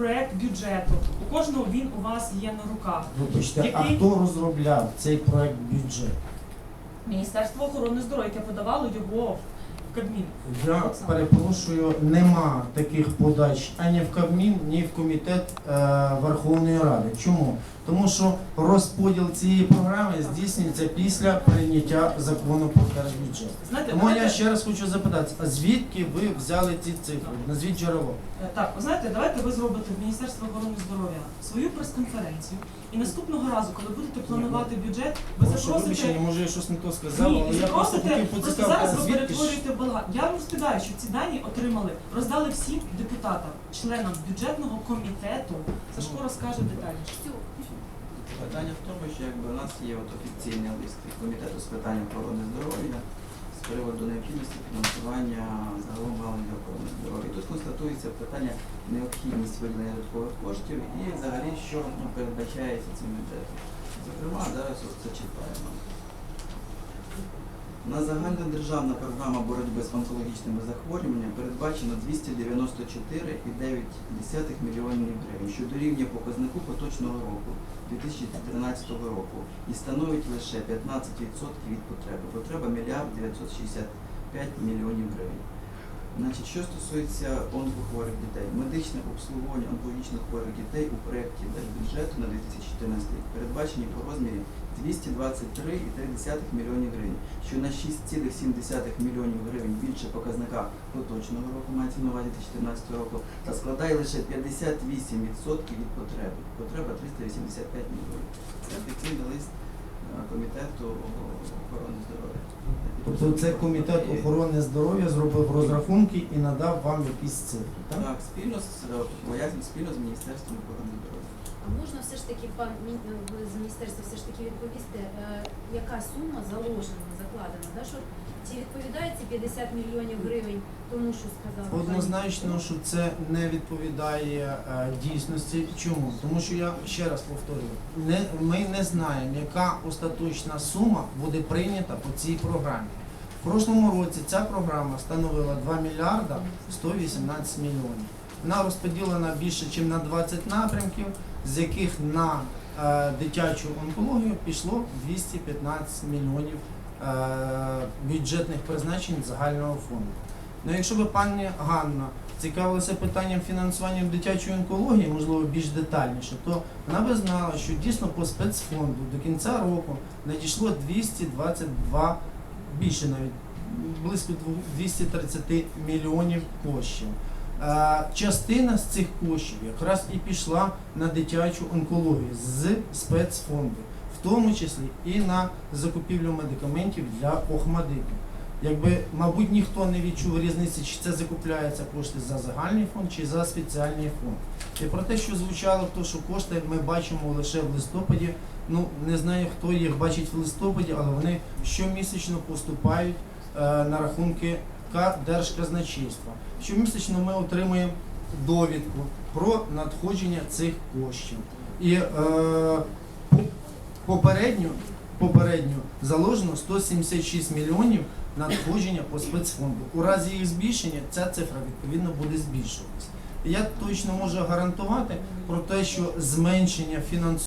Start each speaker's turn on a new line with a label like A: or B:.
A: проект бюджету. У кожного він у вас є на руках.
B: Вибачте, а
A: Який?
B: хто розробляв цей проект бюджету?
A: Міністерство охорони здоров'я, яке подавало його Кабмін.
B: Я перепрошую, нема таких подач ані в Кабмін, ні в комітет е, Верховної Ради. Чому? Тому що розподіл цієї програми здійснюється після прийняття закону про держбюджет.
A: Знаєте,
B: Тому я ще раз хочу запитати, а звідки ви взяли ці цифри? Назвіть джерело.
A: Е, Так, ви знаєте, давайте ви зробите в Міністерстві охорони здоров'я свою прес-конференцію. І наступного разу, коли будете планувати бюджет, ви
B: Прошу вибачення, може я щось не то сказав, але я просто хотів поцікавити,
A: зараз ви перетворюєте балаган. Я вам розповідаю, що ці дані отримали, роздали всім депутатам, членам бюджетного комітету. Сашко розкаже детальніше.
C: Питання в тому, що якби у нас є от офіційний лист від комітету з питань охорони здоров'я з приводу необхідності фінансування загалом галузі охорони здоров'я. Тут констатується питання необхідність виділення додаткових коштів і взагалі що ну, передбачається цим бюджетом. Зокрема, зараз це читаємо. На загальнодержавна програма боротьби з онкологічними захворюваннями передбачено 294,9 мільйонів гривень, що дорівнює показнику поточного року 2013 року і становить лише 15% від потреби. Потреба мільярд 965 мільйонів гривень. Значить, що стосується онкохворих дітей, медичне обслуговування онкологічно хворих дітей у проєкті держбюджету на 2014 рік передбачені по розмірі 223,3 мільйонів гривень, що на 6,7 мільйонів гривень більше показника поточного року, мається на увазі 2014 року, та складає лише 58% від потреби. Потреба 385 мільйонів. Це офіційний лист комітету охорони здоров'я.
B: Тобто це комітет охорони здоров'я зробив розрахунки і надав вам якісь цифри, так?
C: Так, спільно з е, поясню, спільно з Міністерством охорони здоров'я.
D: А можна все ж таки, пан е, ви з міністерства все ж таки відповісти, е, яка сума заложена, закладена? Да? Що чи відповідає ці 50 мільйонів гривень тому, що пані?
B: Однозначно, що це не відповідає е, дійсності. Чому? Тому що я ще раз повторюю, не, ми не знаємо, яка остаточна сума буде прийнята по цій програмі. В прошлому році ця програма становила 2 мільярда 118 мільйонів. Вона розподілена більше, ніж на 20 напрямків, з яких на дитячу онкологію пішло 215 мільйонів е, бюджетних призначень загального фонду. Ну, якщо б пані Ганна цікавилася питанням фінансування дитячої онкології, можливо, більш детальніше, то вона би знала, що дійсно по спецфонду до кінця року надійшло 222, більше навіть близько дву- 230 мільйонів коштів. Частина з цих коштів якраз і пішла на дитячу онкологію з спецфонду, в тому числі і на закупівлю медикаментів для охмадиту. Якби, мабуть, ніхто не відчув різниці, чи це закупляються кошти за загальний фонд, чи за спеціальний фонд. І про те, що звучало, то що кошти ми бачимо лише в листопаді. Ну не знаю, хто їх бачить в листопаді, але вони щомісячно поступають е, на рахунки Держказначейства. Щомісячно ми отримуємо довідку про надходження цих коштів. І е, попередньо, попередньо заложено 176 мільйонів надходження по спецфонду. У разі їх збільшення ця цифра відповідно буде збільшуватися. Я точно можу гарантувати про те, що зменшення фінансування